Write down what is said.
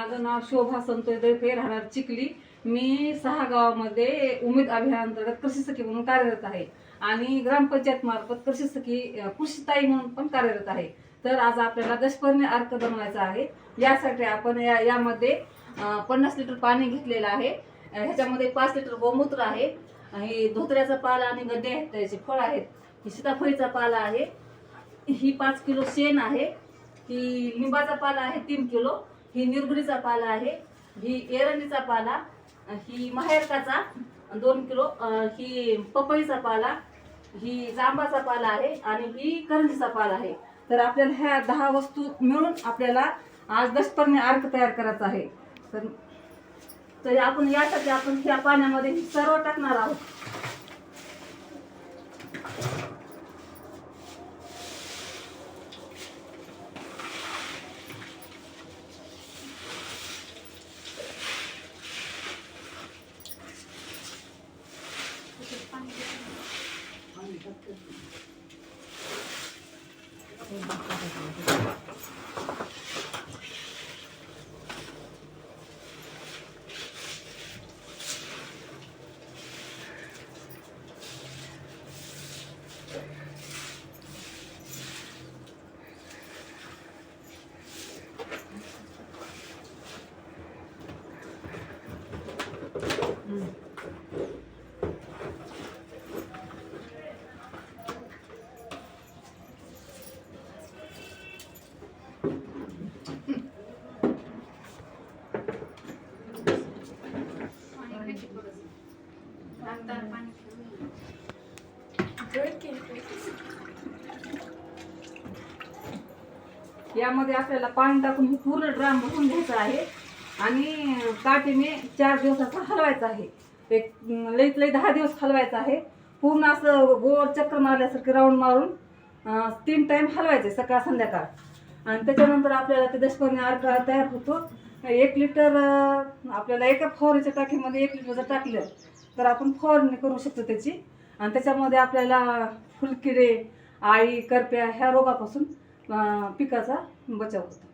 माझं नाव शोभा संतोष दैफे राहणार चिखली. मी सहा गावामध्ये उमेद अभियानांतर्गत कृषी सखी म्हणून कार्यरत आहे. आणि ग्रामपंचायत मार्फत कृषी सखी कृषीताई म्हणून पण कार्यरत आहे. तर आज आपल्याला दशपर्णी अर्क बनवायचा आहे. यासाठी आपण या यामध्ये पन्नास लिटर पाणी घेतलेलं आहे. ह्याच्यामध्ये पाच लिटर गोमूत्र आहे. हे धोत्र्याचा पाला आणि गड्डे आहेत त्याचे फळ आहेत. ही सीताफळीचा पाला आहे. ही पाच किलो शेण आहे. ही लिंबाचा पाला आहे तीन किलो. ही निरगुडीचा पाला आहे ही एरंडीचा पाला ही माहेरकाचा दोन किलो ही पपईचा पाला ही जांबाचा पाला आहे आणि ही करंजीचा पाला आहे. तर आपल्याला ह्या दहा वस्तू मिळून आपल्याला आज दशपर्णी अर्क तयार करायचा आहे. तर तर आपण यासाठी आपण ह्या पाण्यामध्ये सर्व टाकणार आहोत. こればっか यामध्ये आपल्याला पाणी टाकून हे पूर्ण ड्राम भरून घ्यायचा आहे. आणि काठीने चार दिवसाचा हलवायचा आहे. एक लईत लई दहा दिवस हलवायचा आहे. पूर्ण असं गोल चक्र मारल्यासारखं राऊंड मारून तीन टाइम हलवायचे सकाळ संध्याकाळ. आणि त्याच्यानंतर आपल्याला ते दशपर्णी अर्क तयार होतो. एक लिटर आपल्याला एका फवारीच्या टाकीमध्ये एक लिटर जर टाकलं तर आपण फवारणी करू शकतो त्याची. आणि त्याच्यामध्ये आपल्याला फुलकिडे आळी करप्या ह्या रोगापासून पिकाचा बचाव होतो.